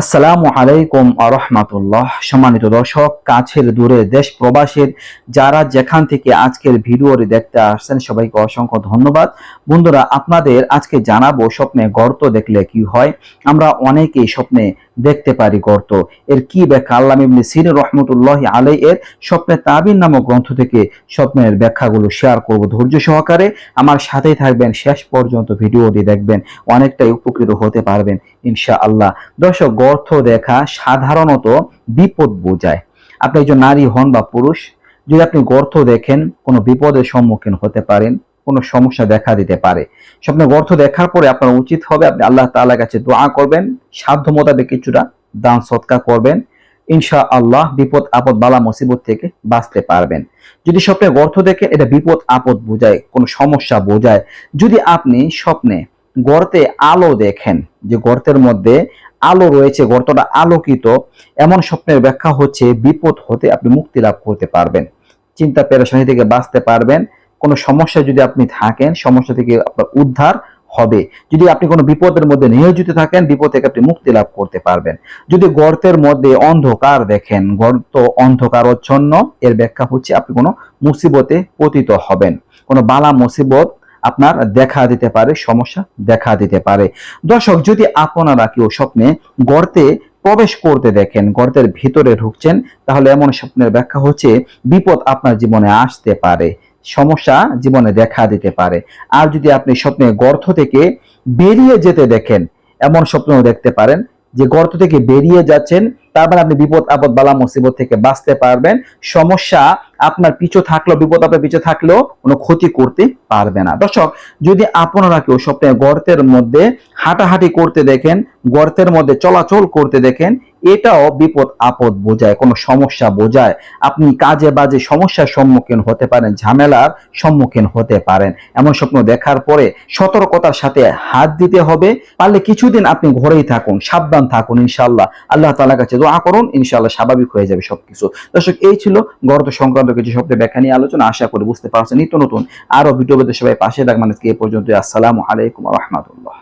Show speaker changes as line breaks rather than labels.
আসসালামু আলাইকুম আরহামাতুল্লাহ সম্মানিত দর্শক, কাছের দূরে দেশ প্রবাসের যারা যেখান থেকে আজকের ভিডিওটি দেখতে আসছেন, সবাইকে অসংখ্য ধন্যবাদ। বন্ধুরা, আপনাদের আজকে জানাব স্বপ্নে গর্ত দেখলে কি হয়? আমরা অনেকেই স্বপ্নে দেখতে পারি গর্ত। এর কি ব্যাখ্যা? আল্লাহ ইবনে সির রহমতুল্লাহ আলাই এর স্বপ্নে তাবিন নামক গ্রন্থ থেকে স্বপ্নের ব্যাখ্যাগুলো শেয়ার করব ধৈর্য সহকারে। আমার সাথেই থাকবেন, শেষ পর্যন্ত ভিডিওটি দেখবেন, অনেকটাই উপকৃত হতে পারবেন। ইনশা আল্লাহ দর্শক, গর্ত দেখা সাধারণত বিপদ বোঝায়। আপনি একজন নারী হন বা পুরুষ, যদি আপনি গর্থ দেখেন, কোনো বিপদের সম্মুখীন হতে পারেন, কোনো সমস্যা দেখা দিতে পারে। স্বপ্নে গর্ত দেখার পরে আপনার উচিত হবে আপনি আল্লাহ তাআলার কাছে দোয়া করবেন, সাধ্য মোতাবেক কিছুটা দান সৎকার করবেন। ইনশা আল্লাহ বিপদ, আপদ, বালা, মুসিবত থেকে বাঁচতে পারবেন। যদি স্বপ্নে গর্ত দেখে এটা বিপদ, আপদ বোঝায়, কোনো সমস্যা বোঝায়। যদি আপনি স্বপ্নে গর্তে আলো দেখেন, যে গর্তের মধ্যে আলো রয়েছে, গর্তটা আলোকিত, এমন স্বপ্নের ব্যাখ্যা হচ্ছে বিপদ হতে আপনি মুক্তি লাভ করতে পারবেন। চিন্তা পেরেশানি থেকে বাঁচতে পারবেন, কোনো সমস্যা যদি আপনি থাকেন, সমস্যা থেকে আপনার উদ্ধার হবে। যদি আপনি কোনো বিপদের মধ্যে নিয়োজিত থাকেন, বিপদ থেকে আপনি মুক্তি লাভ করতে পারবেন। যদি গর্তের মধ্যে অন্ধকার দেখেন, গর্ত অন্ধকারচ্ছন্ন, এর ব্যাখ্যা হচ্ছে আপনি কোনো মুসিবতে পতিত হবেন। কোনো বালা মুসিবত আপনার দেখা দিতে পারে, সমস্যা দেখা দিতে পারে। দর্শক, যদি আপনারা কেউ স্বপ্নে গর্তে প্রবেশ করতে দেখেন, গর্তের ভিতরে ঢুকছেন, তাহলে এমন স্বপ্নের ব্যাখ্যা হচ্ছে, বিপদ আপনার জীবনে আসতে পারে, সমস্যা জীবনে দেখা দিতে পারে। আর যদি আপনি স্বপ্নে গর্ত থেকে বেরিয়ে যেতে দেখেন, এমন স্বপ্নও দেখতে পারেন যে গর্ত থেকে বেরিয়ে যাচ্ছেন তার মানে আপনি বিপদ আপদ বালা মুসিবত থেকে বাঁচতে পারবেন। সমস্যা আপনার পিছু থাকলেও, বিপদ আপনার পিছু থাকলেও কোনো ক্ষতি করতে পারবে না। দর্শক, যদি আপনারা কেউ স্বপ্নে গর্তের মধ্যে হাঁটাহাঁটি করতে দেখেন, গর্তের মধ্যে চলাচল করতে দেখেন, এটাও বিপদ আপদ বোঝায়, কোনো সমস্যা বোঝায়। আপনি কাজে বাজে সমস্যার সম্মুখীন হতে পারেন, ঝামেলার সম্মুখীন হতে পারেন। এমন স্বপ্ন দেখার পরে সতর্কতার সাথে হাত দিতে হবে। পারলে কিছুদিন আপনি ঘরেই থাকুন, সাবধান থাকুন ইনশাল্লাহ আল্লাহ তালার কাছে দোয়া করুন ইনশাল্লাহ স্বাভাবিক হয়ে যাবে সবকিছু। দর্শক, এই ছিল গর্ত সংক্রান্ত কিছু স্বপ্নের ব্যাখ্যা নিয়ে আলোচনা। আশা করি বুঝতে পারছেন, নিত্য নতুন আরও ভিডিও সবাই পাশে থাকবেন। আজকে এ পর্যন্ত আসসালামু আলাইকুম রহমতুল্লাহ।